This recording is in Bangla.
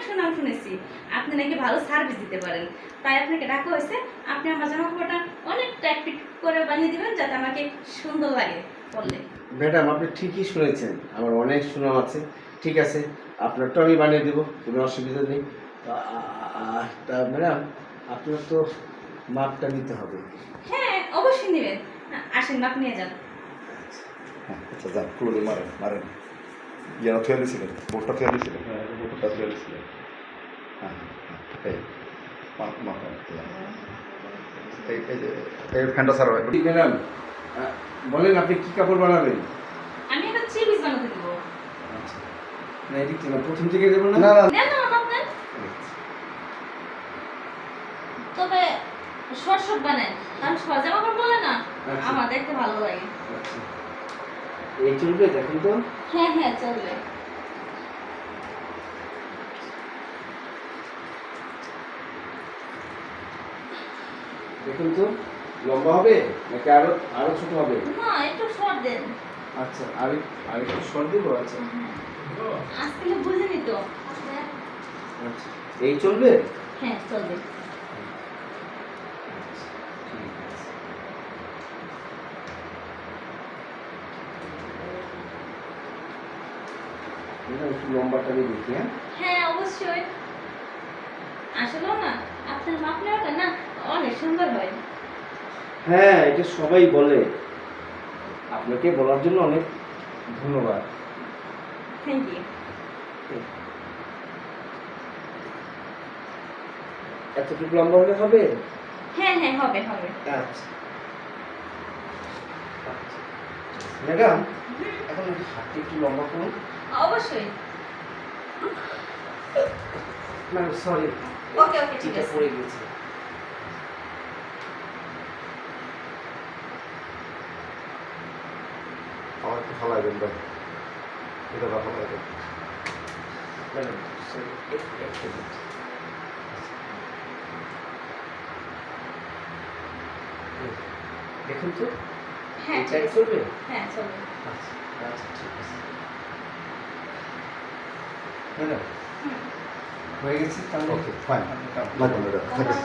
অনেক সুনাম শুনেছি। আপনি নাকি ভালো সার্ভিস দিতে পারেন। তাই আপনাকে ডাকা হয়েছে। আপনি আমার জামা কাপড়টা অনেক টাইট করে বানিয়ে দিবেন যাতে আমাকে সুন্দর লাগে বললে ম্যাডাম আপনি ঠিকই শুনেছেন। আমার অনেক সুনাম আছে। ঠিক আছে আপনারটা আমি বানিয়ে দেবো কোনো অসুবিধা নেই। তা- ম্যাডাম আপনার তো মাপটা নিতে হবে। হ্যাঁ অবশ্যই নেবেন। আসেন মাপ নিয়ে যান। হ্যাঁ আচ্ছা যান খুলে মারেন মারেন। ইয়ারা থুয়ে দিয়েছিলেন বোর্ডটা থুয়ে দিয়েছিলেন হ্যাঁ হ্যাঁ হ্যাঁ এই ফ্যানটা সারা ম্যাডাম বলেন আপনি কি কাপড় বানাবেন আমি একটা থ্রি পিস বানাতে দেবো না এদিক থেকে প্রথম থেকে দেবো না তবে শর্ট শর্ট বানান কারণ শর্ট জামা কাপড় বলে না। আমার দেখতে ভালো লাগে এই চলবে দেখুন তো হ্যাঁ হ্যাঁ চলবে দেখুন তো লম্বা হবে নাকি আরও আরও ছোট হবে? না একটু শর্ট দেন। আচ্ছা আর আর একটু সর দেবো আচ্ছা। আজকে বুঝিনি তো। আচ্ছা এই চলবে? হ্যাঁ চলবে। একটু লম্বাটা আমি দেখি হ্যাঁ। হ্যাঁ অবশ্যই। আসলেও না আপনার মাপ নেওয়াটা না অনেক সুন্দর হয়। হ্যাঁ এটা সবাই বলে। আপনাকে বলার জন্য অনেক ধন্যবাদ। থ্যাংক ইউ এতটুকু লম্বা হলে হবে? হ্যাঁ হ্যাঁ হবে হবে। আচ্ছা। আচ্ছা। ম্যাডাম এখন একটু হাতটা একটু লম্বা করুন। অবশ্যই। Madam sorry. ওকে ওকে ঠিক আছে। পড়ে গেছে। আমার একটু ফালাই দেন ভাই। এটা বা ফালাই দেন ম্যাডাম সরি একটু একটা মিনিট। এই, দেখুন তো হ্যাঁ চলবে? হ্যাঁ চলবে। আচ্ছা আচ্ছা ঠিক আছে। ম্যাডাম হয়ে গেছে তাহলে ওকে ফাইন লাগবে ম্যাডাম